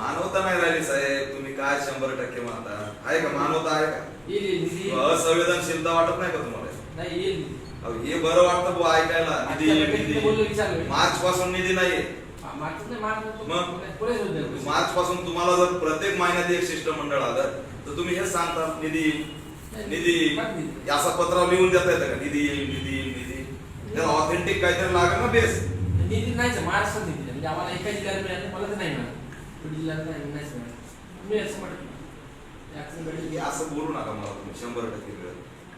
मानवता नाही राहिली साहेब. तुम्ही काय शंभर टक्के मानता आहे का मानवता आहे का? येईल येईल निधी असंवेदनशीलता वाटत नाही का तुम्हाला? नाही येईल. अहो, हे बरं वाटतं बुवा ऐकायला. निधी आजच्या बैठकीत बोललो निधी विचारलं. मार्च पासून निधी नाहीये. हा, नाही, मार्च मग? पुढे. मार्च पासून तुम्हाला जर प्रत्येक महिन्यात एक शिष्टमंडळ आलं तर तुम्ही हेच सांगता निधी निधी. काय निधी? असं पत्र लिहून देता येतं का? निधी येईल निधी येईल निधी. त्याला ऑथेंटिक काहीतरी लागेल ना बेस निधी नाहीच आहे, महाराष्ट्रात निधी आहे. म्हणजे आम्हाला एका जिल्ह्याला मिळालं मला तर नाही मिळालं नाही मिळालं मी असं म्हटलं असं बोलू नका मला तुम्ही शंभर टक्के वेळ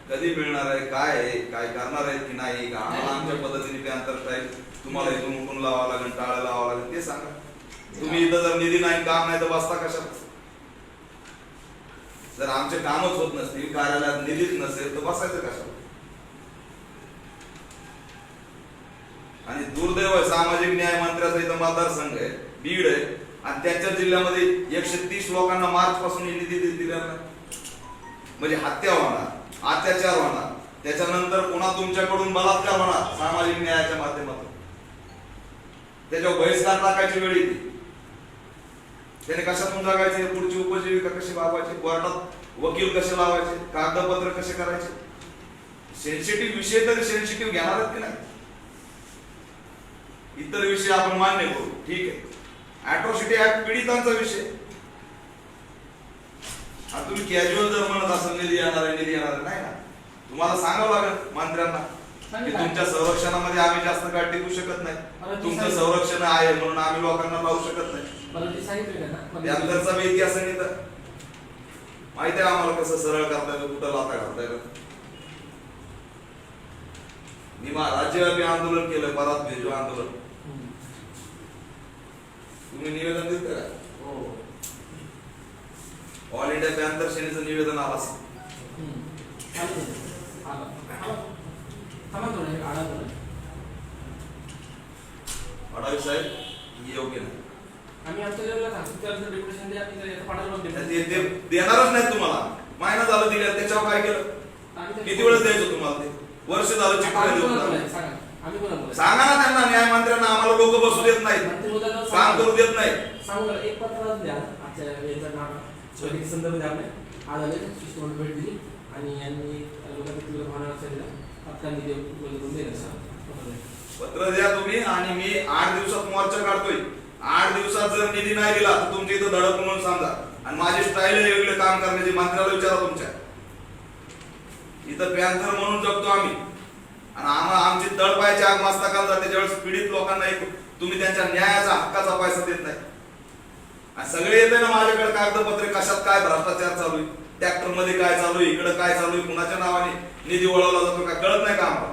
कधी मिळणार आहे काय आहे काय करणार आहेत की नाही का आम्हाला आमच्या पद्धतीने ते अंतर तुम्हाला इथून उठून लावावं लागेल टाळं लावावं लागेल ते सांगा तुम्ही इथं जर निधी नाही काम नाही तर बसता कशात जर आमचे कामच होत नसतील कार्यालयात निधीच नसेल तर बसायचं कशाला आणि दुर्दैव सामाजिक न्याय मंत्र्याचा इथं मतदारसंघ आहे. बीड आहे. आणि त्यांच्या जिल्ह्यामध्ये एकशे तीस लोकांना मार्च पासून निधी म्हणजे हत्या होणार अत्याचार होणार. त्याच्यानंतर पुन्हा तुमच्याकडून बलात्कार होणार सामाजिक न्यायाच्या माध्यमातून. त्याच्यावर बहिष्कार टाकायची वेळ येते. त्याने कशातून जगायचे? पुढची उपजीविका कशी वागवायची? कोर्टात वकील कसे लावायचे? कागदपत्र कसे करायचे? सेन्सिटिव्ह विषय तरी सेन्सिटिव्ह घेणारच की नाही? इतर विषय आपण मान्य करू. ठीक आहे. अॅट्रॉसिटी ऍक्ट पीडितांचा विषय. आता तुम्ही कॅज्युअल जर म्हणत असाल निधी येणार आहे निधी येणार नाही ना? तुम्हाला सांगावं लागेल मंत्र्यांना की सांगितलं. तुमच्या संरक्षणामध्ये आम्ही जास्त काळ टिकू शकत नाही. तुमचं सांगितलं. संरक्षण आहे म्हणून आम्ही लोकांना लावू शकत नाही. सांगितलं त्यानंतरचा बी इतिहास तर? माहिती आहे आम्हाला कसं सरळ करता येतं कुठं लाथा घालता येतं मी मा- राज्यव्यापी आंदोलन केलं परत भेजू आंदोलन. तुम्ही निवेदन दिलं का ऑल इंडिया पॅन्थर सेनेचं निवेदन आलं असेल. फडणवीस साहेब हे योग्य नाही. आम्ही आमच्या डेप्युटेशन द्या देणारच नाही तुम्हाला. महिना झालं दिलं त्याच्यावर काय केलं? किती वेळेस द्यायचं तुम्हाला ते? वर्ष झालं चिठ्ठ्या सांगा. सांगा ना त्यांना न्याय मंत्र्यांना आम्हाला लोक बसू देत नाही मंत्री महोदयाला काम सांगा. करू देत नाही सांगू. एक पत्र द्या आजच्या संदर्भ द्या आपल्या. आज आले शिष्टमंडळ भेट दिली आणि यांनी लोकांनी तीव्र भावना लक्षात दिला तात्काळ निधी उपलब्ध करून देण्याचं पत्र द्या. पत्र द्या तुम्ही आणि मी आठ दिवसात मोर्चा काढतोय आठ दिवसात जर निधी नाही दिला तर तुमच्या इथं धडक म्हणून समजा आणि माझी स्टाईल आहे वेगळे काम करण्याची मंत्र्याला विचारा तुमच्या इथं पॅन्थर म्हणून जगतो आम्ही आणि आम्हाला आमची तळपायची आग मस्तकाला जाते ज्यावेळेस पीडित लोकांना एक तुम्ही त्यांच्या न्यायाचा हक्काचा पैसा देत नाही. आणि सगळे येते ना माझ्याकडे कागदपत्रे कशात काय भ्रष्टाचार चालू आहे? ट्रॅक्टरमध्ये काय चालू आहे? इकडे काय चालू आहे? कुणाच्या नावाने निधी वळवला जातो काय कळत नाही का आम्हाला?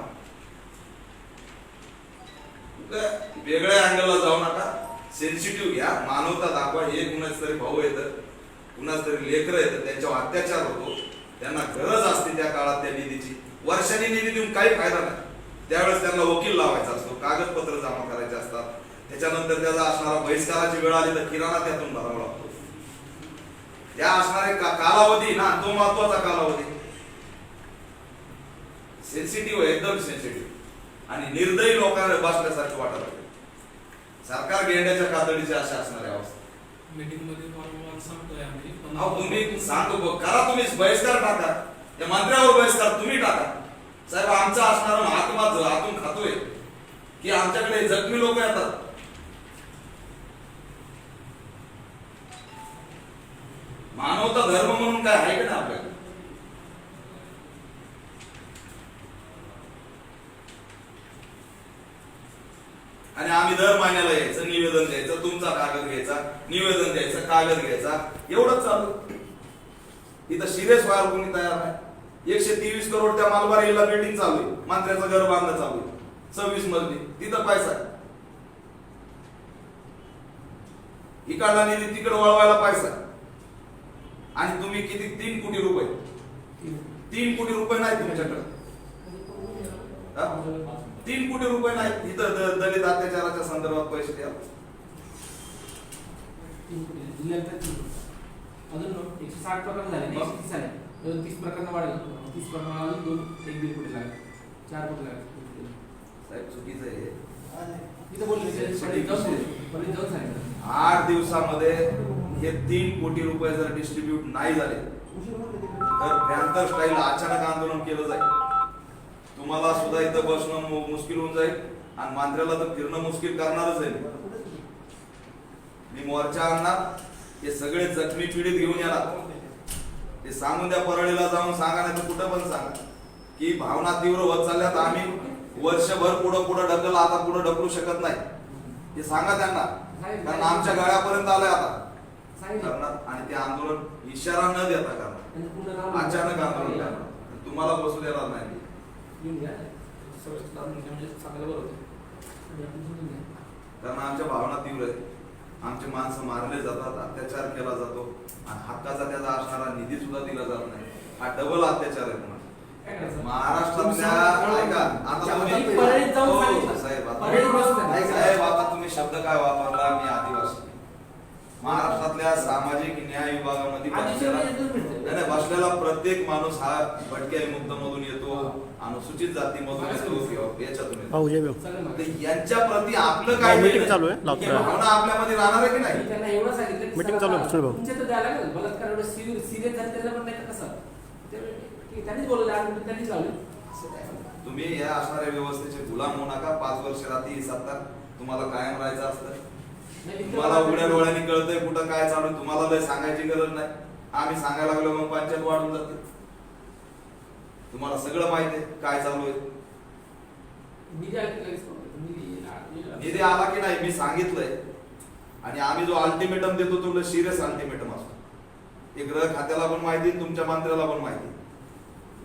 वेगळ्या अँगलला जाऊ नका. सेन्सिटिव्ह घ्या. मानवता दाखवा. हे कुणाच तरी भाऊ येतं कुणाच तरी लेकर येतं त्यांच्यावर अत्याचार होतो. त्यांना गरज असते त्या काळात त्या निधीची. वर्षाने निधी देऊन काही फायदा नाही. त्यावेळेस त्यांना वकील लावायचा असतो कागदपत्र जमा करायचे असतात. त्याच्यानंतर त्याचा असणारा बहिष्काराची वेळ आली तर किराणा त्यातून भरावा लागतो. त्या असणारे का- कालावधी ना तो महत्त्वाचा कालावधी. सेन्सिटिव्ह आहे एकदम सेन्सिटिव्ह आणि निर्दयी लोकांना बसल्यासारखं वाटायला लागेल. सरकार गेंड्याच्या कातडीची अशा असणाऱ्या अवस्था. मीटिंगमध्ये अहो तुम्ही सांगतो बघ, करा तुम्ही बहिष्कार टाका. या मंत्र्यावर बहिष्कार तुम्ही टाका. साहेब आमचा असणारा महात्मा जो आतून खातोय की आमच्याकडे जखमी लोक येतात. मानवता धर्म म्हणून काय आहे का ना आपल्याकडे? आणि आम्ही दर महिन्याला यायचं निवेदन द्यायचं तुमचा कागद घ्यायचा निवेदन द्यायचं कागद घ्यायचा एवढंच चालू. इथं सिरियस व्हायला कोणी तयार नाही. एकशे तेवीस करोड त्या मालबारीला बिल्डिंग चालू आहे. मांत्र्याचं घर बांधणं चालू आहे. सव्वीस मजली. तिथं पैसा आहे. इकडला निधी तिकडे वळवायला पैसा आणि तुम्ही किती? तीन कोटी रुपये. तीन कोटी रुपये नाही तुमच्याकडे. तीन कोटी रुपये नाही. इथं द- दलित अत्याचाराच्या संदर्भात पैसे द्या तीन कोटी आहे. जिल्ह्यात तर तीन कोटी. अजून एकशे साठ प्रकरण झाले? एकशे तीस झाले. अजून तीस प्रकरण वाढेल. तीस प्रकरण अजून दोन. एक दीड कोटी लागेल. चार कोटी लागेल. साहेब चुकीचं आहे. बोलले जाऊन सांगितलं. आठ दिवसामध्ये हे तीन कोटी रुपये जर डिस्ट्रीब्यूट नाही झाले तर पॅन्थर स्टाईल अचानक आंदोलन केलं जाईल. तुम्हाला सुद्धा इथं बसणं मुश्किल होऊन जाईल. आणि मांत्र्याला तर फिरणं मुश्किल करणारच आहे. मी मोर्चा आणणार. हे सगळे जखमी पीडित घेऊन येणार. ते सांगून द्या परळीला जाऊन सांगा नाही तर कुठं पण सांगा. की भावना तीव्र होत चालल्यात आम्ही. वर्षभर पुढं पुढं ढकल आता पुढं ढकलू शकत नाही. हे सांगा त्यांना. कारण आमच्या गळ्यापर्यंत आलंय आता. करणार. आणि ते आंदोलन इशारा न देता करणार. अचानक आंदोलन करणार. तुम्हाला बसू देणार नाही कारण आमच्या भावना तीव्र आहेत. आमचे माणसं मारले जातात अत्याचार केला जातो आणि हक्काचा त्याचा असणारा निधी सुद्धा दिला जात नाही. हा डबल अत्याचार आहे तुम्हाला. काय करायचं? महाराष्ट्रातल्या ऐका आता तुम्ही मी परळीत जाऊन हो. साहेब आता तुम्ही शब्द काय वापरला? मी आदिवासी. महाराष्ट्रातल्या सामाजिक न्याय विभागामध्ये बसलेला प्रत्येक माणूस हा भटक्या मुक्त मधून येतो अनुसूचित जातीमधून येतो. याच्यातून. तर यांच्या प्रती आपलं काय मीटिंग चालू आहे? हे लावतो भावना आपल्यामध्ये राहणार आहे की नाही? त्यांना एवढं सांगितलं Meeting सर चालू आहे, सुनील भाऊ. तुमच्या तर द्यायला लागेल. बलात्कार एवढं सिरियस झालं त्याला पण नाही तर कसं? त्यावेळी ठीक, त्यांनीच बोलवलं आणि मी त्यांनीच लावले. असं काय? नाही. तुम्ही या असणाऱ्या व्यवस्थेचे गुलाम होऊ नका. पाच वर्ष राहते ही सत्ता तुम्हाला कायम राहायचं असतं. तुम्हाला उघड्या डोळ्यांनी कळतंय कुठं काय चालू आहे, तुम्हाला लय सांगायची गरज नाही. आम्ही सांगायला लागलो मग पंचायत वाढून जाते. तुम्हाला सगळं माहिती आहे? काय चालू आहे? निधी आली की लगेच कळलं. निधी आ- निधी आला की नाही मी सांगितलंय. आणि आम्ही जो अल्टिमेटम देतो तो सिरियस अल्टिमेटम असतो. हे गृह खात्याला पण माहिती तुमच्या मंत्र्याला पण माहिती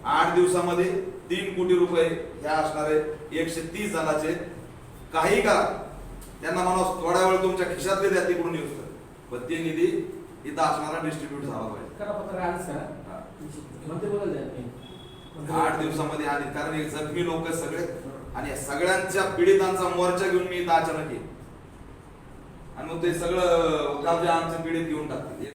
आठ दिवसामध्ये तीन कोटी रुपये ह्या असणारे एकशे तीस जणांचे काही करा त्यांना म्हणा थोड्या वेळ तुमच्या खिशातले द्या तिकडून यूज कर. पण ते निधी इथं असणारा डिस्ट्रीब्यूट झाला पाहिजे. करा पत्र आजच करा हा. म्हणते बोलायला द्या नाही. आठ दिवसामध्ये आणि कारण हे जखमी लोक सगळे आणि सगळ्यांच्या पीडितांचा मोर्चा घेऊन मी इथं अचानक येईल आणि मग ते सगळं कालचे आमचे पीडित घेऊन टाकतील.